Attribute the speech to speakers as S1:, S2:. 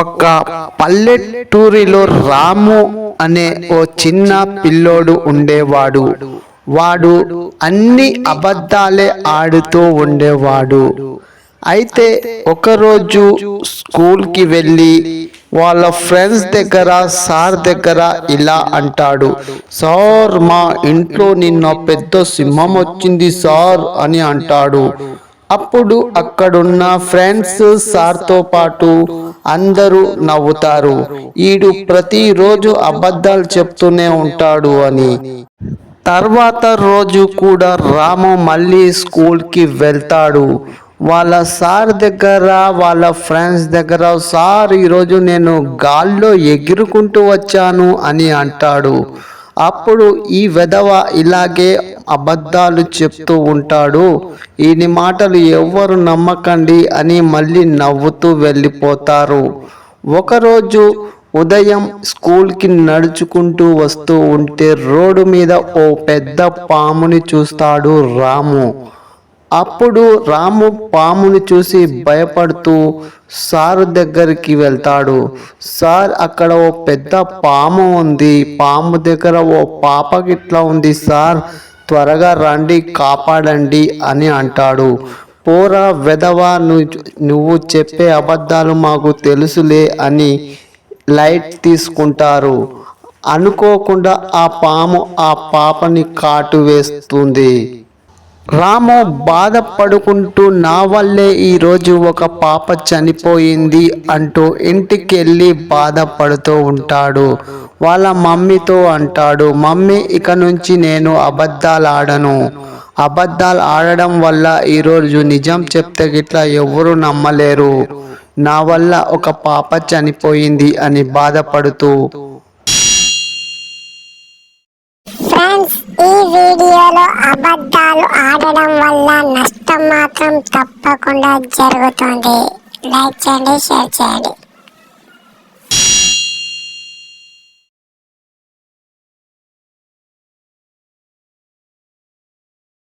S1: ఒక పల్లెటూరిలో రాము అనే ఓ చిన్న పిల్లోడు ఉండేవాడు. వాడు అన్ని అబద్ధాలే ఆడుతూ ఉండేవాడు. అయితే ఒకరోజు స్కూల్కి వెళ్ళి వాళ్ళ ఫ్రెండ్స్ దగ్గర సార్ దగ్గర ఇలా అంటాడు సార్ మా ఇంట్లో నిన్న పెద్ద సింహం వచ్చింది సార్ అని అంటాడు. అప్పుడు అక్కడున్న ఫ్రెండ్స్ సార్తో పాటు అందరూ నవ్వుతారు. ఈడు ప్రతిరోజు అబద్ధాలు చెప్తూనే ఉంటాడు అని. తర్వాత రోజు కూడా రాము మళ్ళీ స్కూల్కి వెళ్తాడు. వాళ్ళ సార్ దగ్గర వాళ్ళ ఫ్రెండ్స్ దగ్గర సార్ ఈరోజు నేను గాల్లో ఎగురుకుంటూ వచ్చాను అని అంటాడు. అప్పుడు ఈ వెధవ ఇలాగే అబద్ధాలు చెప్తూ ఉంటాడు. ఈయన మాటలు ఎవ్వరు నమ్మకండి అని మళ్ళీ నవ్వుతూ వెళ్ళిపోతారు. ఒకరోజు ఉదయం స్కూల్కి నడుచుకుంటూ వస్తూ ఉంటే రోడ్డు మీద ఓ పెద్ద పాముని చూస్తాడు రాము. అప్పుడు రాము పాముని చూసి భయపడుతూ సారు దగ్గరికి వెళ్తాడు. సార్ అక్కడ ఓ పెద్ద పాము ఉంది. పాము దగ్గర ఓ పాప గిట్లా ఉంది. సార్ త్వరగా రండి కాపాడండి అని అంటాడు. పోరా వెధవా నువ్వు చెప్పే అబద్ధాలు మాకు తెలుసులే అని లైట్ తీసుకుంటారు. అనుకోకుండా ఆ పాము ఆ పాపని కాటు వేస్తుంది. రాము బాధపడుకుంటూ నా వల్లే ఈరోజు ఒక పాప చనిపోయింది అంటూ ఇంటికి వెళ్ళి బాధపడుతూ ఉంటాడు. వాళ్ళ మమ్మీతో అంటాడు మమ్మీ ఇక నుంచి నేను అబద్ధాలు ఆడను అబద్ధాలు ఆడడం వల్ల ఈరోజు నిజం చెప్తే గిట్లా ఎవరు నమ్మలేరు. నా వల్ల ఒక పాప చనిపోయింది అని బాధపడుతూ.
S2: ఫ్రెండ్స్ ఈ వీడియోలో అబద్ధాలు ఆడడం వల్ల నష్టం మాత్రం తప్పకుండా జరుగుతుంది. లైక్ చేయండి షేర్ చేయండి.